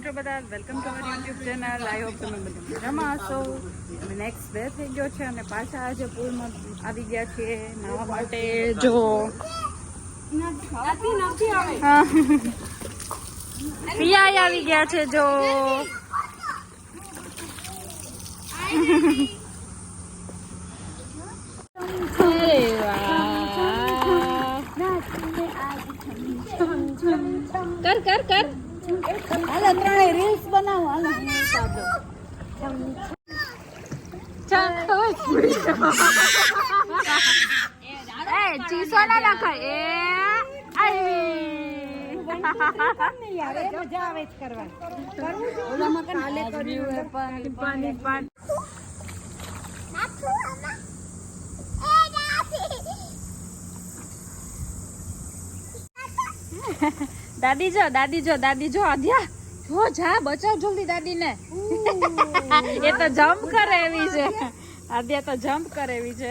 કેમ છો બધા welcome to our YouTube channel I hope તમે બધા મજામાં હશો અમે નેક્સ્ટ ડે થઈ ગયો છે અને પાછા આજે પૂલમાં આવી ગયા છીએ નાવા માટે જો હા. પિયા આવી ગયા છે જો કર કર કર હાલો ત્રણે રીલ્સ બનાવો. હાલો ચાલ, ઓય, પડી જાઓ. એ ચીસો ના નખાય એ આવી યાર એ મજા આવે જ કરવા કરવું છે ઓલામાં કાલે કર્યું હે પણ પાણી પાણી દાદી જો દાદી જો દાદી જો અધ્યા જો જા બચાવ જલ્દી દાદી ને એ તો જમ્પ કરે એવી છે. આદ્યા. તો જમ્પ કરે એવી છે.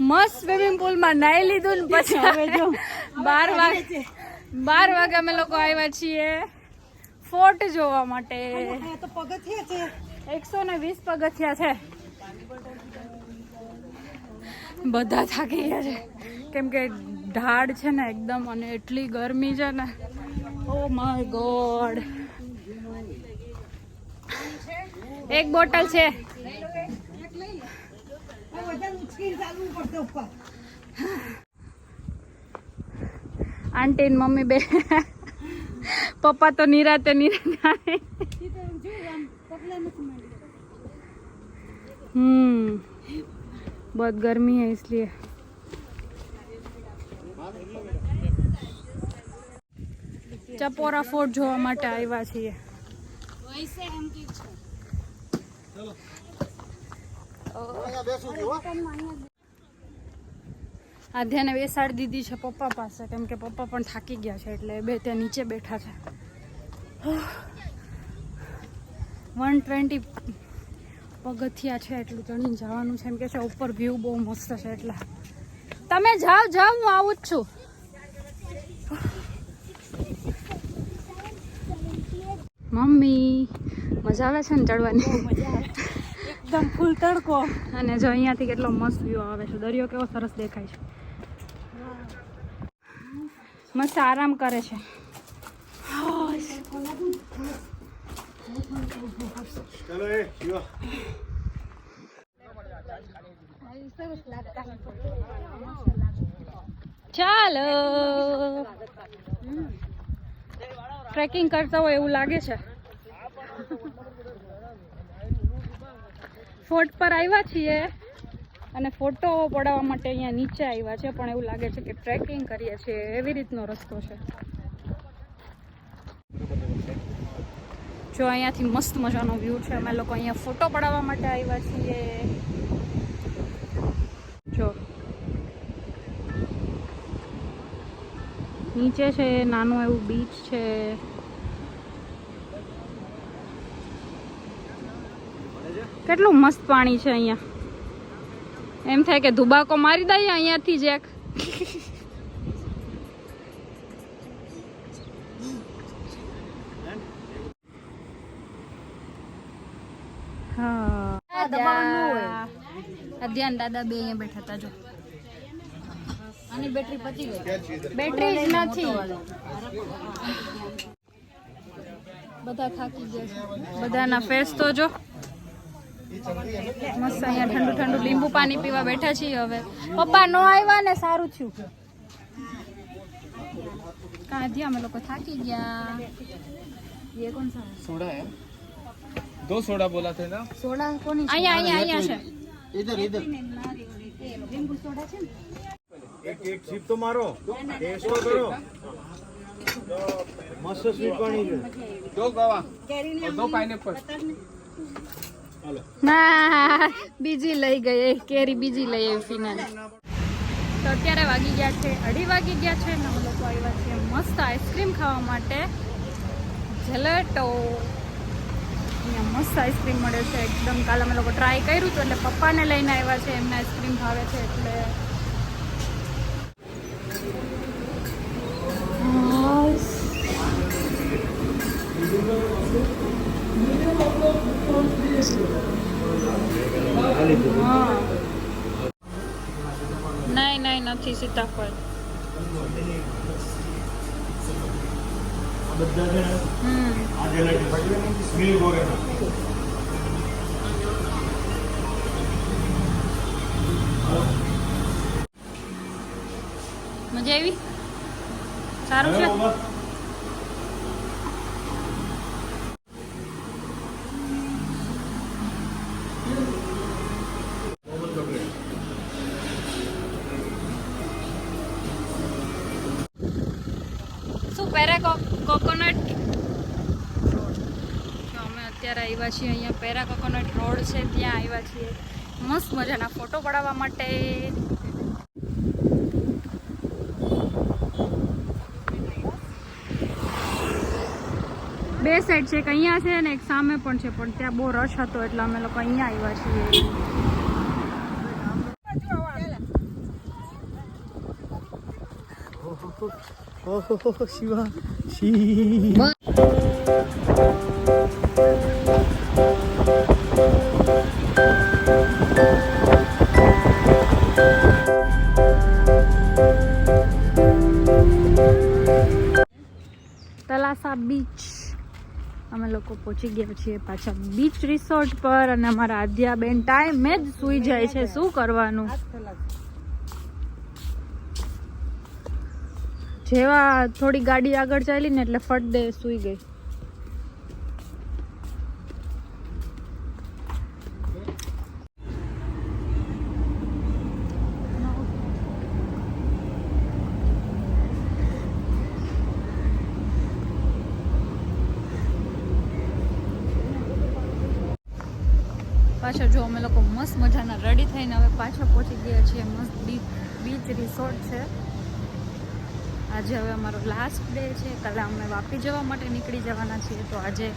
મસ્ત સ્વિમિંગ પુલમાં નાઈ લીધું ને પછી હવે જો બાર વાગે બાર વાગે અમે લોકો આવ્યા છીએ ફોર્ટ જોવા માટે. તો પગથિયા છે. એકસો ને વીસ પગથિયા છે. બધા થાકી ગયા છે. કેમ કે ઢાળ છે ને એકદમ અને એટલી ગરમી છે ને. Oh my God. એક બોટલ છે. આંટી મમ્મી બે. પપ્પા તો નિરાતે નિરાતે. हम्म बहुत गर्मी है इसलिए ચપોરા ફોર્ટ જોવા માટે આવ્યા છીએ અહીંયા બેસું છું હો. આધ્યાને બેસાડી દીધી છે પપ્પા પાસે કેમ કે પપ્પા પણ થાકી ગયા છે એટલે બે ત્યાં નીચે બેઠા છે વન ટ્વેન્ટી પગથિયા છે એટલું ચડીને જવાનું છે. એમ કે છે ઉપર વ્યૂ બહુ મસ્ત છે એટલા. તમે જાઓ જાઓ હું આવું જ છું. મમ્મી મજા આવે છે ને ચડવાની? એકદમ ફૂલ તડકો. અને જો અહીંયાથી કેટલો મસ્ત વ્યૂ આવે છે. દરિયો કેવો સરસ દેખાય છે. મસ્ત આરામ કરે છે. ચલો. ચાલો ટ્રેકિંગ કરતા હોય એવું લાગે છે. ફોર્ટ પર આવ્યા છીએ અને ફોટો પડાવવા માટે અહીંયા નીચે આવ્યા છે, પણ એવું લાગે છે કે ટ્રેકિંગ કરીએ છીએ. એવી રીતનો રસ્તો છે. જો અહીંયાથી મસ્ત મજાનો વ્યૂ છે. અમે લોકો અહીંયા ફોટો પડાવવા માટે આવ્યા છીએ. જો. નીચે છે, નાનું એવું બીચ છે. કેટલું મસ્ત પાણી છે અહીંયા. એમ થાય કે ધુબાકો મારી દઈએ અહીંયાથી જ એક. હા. ધ્યાન દાદા બે અહીંયા બેઠા હતા જો. આની બેટરી પતી ગઈ. બેટરી જ નથી. બધા થાકી ગયા છે. બધાના ફેસ તો જો. મસ્ત અહીંયા ઠંડુ ઠંડુ લીંબુ પાણી પીવા બેઠા છીએ હવે. પપ્પા નો આવ્યા ને સારું થયું. કાંઈ અમે લોકો થાકી ગયા. એ કોણ સોડા दो सोडा बोला थे ना सोडा कोनी અહીંયા અહીંયા અહીંયા છે ઇધર ઇધર એક એક સીપ તો મારો ટેસ્ટ તો કરો મસ્ત સ્વીટ પાણી છે दो गवा और दो पाइनएप्पल ના બીજી લઈ ગઈ એ કેરી બીજી લઈ આવી ફિનાલ તો અત્યારે વાગી ગયા છે અઢી વાગી ગયા છે ને અમે લોકો આવ્યા છે મસ્ત આઈસ્ક્રીમ ખાવા માટે જલેટો અહીંયા મસ્ત આઈસ્ક્રીમ મળે છે. એકદમ કાલે અમે લોકો ટ્રાય કર્યું હતું એટલે પપ્પાને લઈને આવ્યા છે. એમને આઈસ્ક્રીમ ભાવે છે એટલે. નહીં નહીં, નથી સીતાફળ. મજા આવી સારું છે શું પેરા કોકોનટ અમે અત્યારે આવ્યા છીએ અહીંયા પેરા કોકોનટ રોડ છે ત્યાં આવ્યા છીએ. મસ્ત મજાના ફોટો પડાવવા માટે. બે સાઈડ છે એક અહીંયા છે ને એક સામે પણ છે પણ ત્યાં બહુ રશ હતો એટલે અમે લોકો અહીંયા આવ્યા છીએ. ઓહો શિવા પહોંચી ગયા છીએ પાછા બીચ રિસોર્ટ પર અને અમારા આદ્યાબેન ટાઈમે જ સૂઈ જાય છે. શું કરવાનું? જેવા થોડી ગાડી આગળ ચાલી ને એટલે ફટ દે સૂઈ ગઈ. પાછા જો અમે લોકો મસ્ત મજાના રેડી થઈને હવે પાછા પહોંચી ગયા છીએ. મસ્ત બીચ બીચ રિસોર્ટ છે. આજે હવે અમારો લાસ્ટ ડે છે. કાલે અમે વાપી જવા માટે નીકળી જવાના છીએ. તો આજે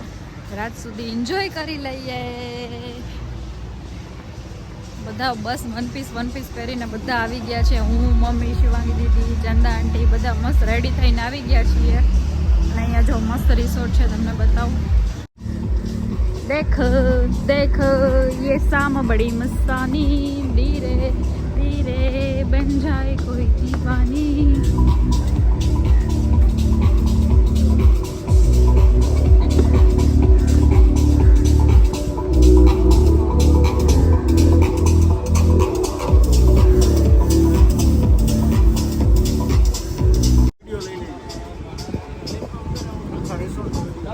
રાત સુધી એન્જોય કરી લઈએ. બધા બસ વન પીસ વન પીસ પહેરીને બધા આવી ગયા છે. હું, મમ્મી, શિવાંગી દીદી, ચંદા આંટી બધા મસ્ત રેડી થઈને આવી ગયા છીએ. અને અહીંયા જો મસ્ત રિસોર્ટ છે, તમને બતાવું. देख देख ये शाम बड़ी मस्तानी धीरे धीरे बन जाए कोई दीवानी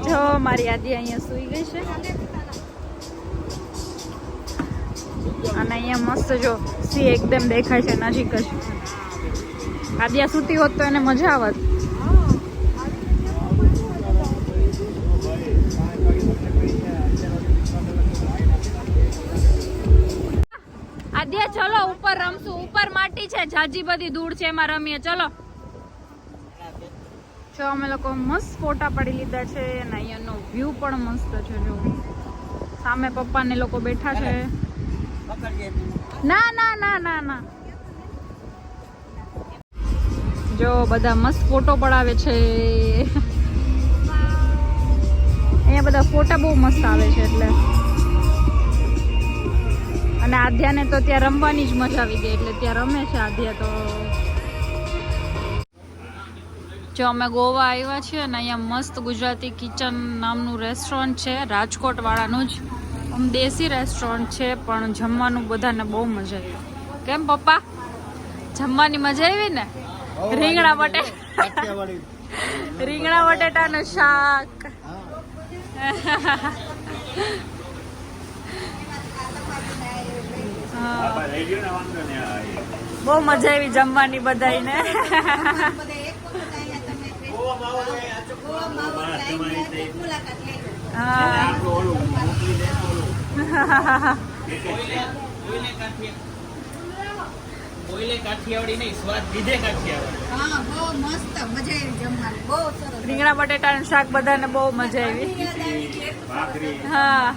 જો મારી આદિ અહીંયા સૂઈ જો સી એકદમ દેખાય છે, નજીક જ. આદિયા સુતી હોત તો એને મજા આવત. ચલો, ઉપર રમશું. ઉપર માટી છે, જાજી બધી ધૂળ છે એમાં રમીએ. ચલો. જો, અમે લોકો મસ્ત ફોટા પાડી લીધા છે, અને અહીંયાનો વ્યૂ પણ મસ્ત છે, જો. સામે પપ્પા ને લોકો બેઠા છે. ના ના ના ના ના. જો, બધા મસ્ત ફોટો પડાવે છે. અહીંયા બધા ફોટા બહુ મસ્ત આવે છે એટલે. અને આધ્યાને તો ત્યાં રમવાની જ મજા આવી ગઈ, એટલે ત્યાં રમે છે આધ્યા તો. જો, અમે ગોવા આવ્યા છીએ અને અહીંયા મસ્ત ગુજરાતી કિચન નામનું રેસ્ટોરન્ટ છે રાજકોટ વાળાનું જ. આમ દેશી રેસ્ટોરન્ટ છે પણ જમવાનું બધાને બહુ મજા આવી કેમ પપ્પા જમવાની મજા આવી ને રીંગણા બટે રીંગણા બટેટાનું શાક હા. બહુ મજા આવી જમવાની બધાને હા રીંગણા બટેટાનું શાક બધાને બહુ મજા આવી. હા.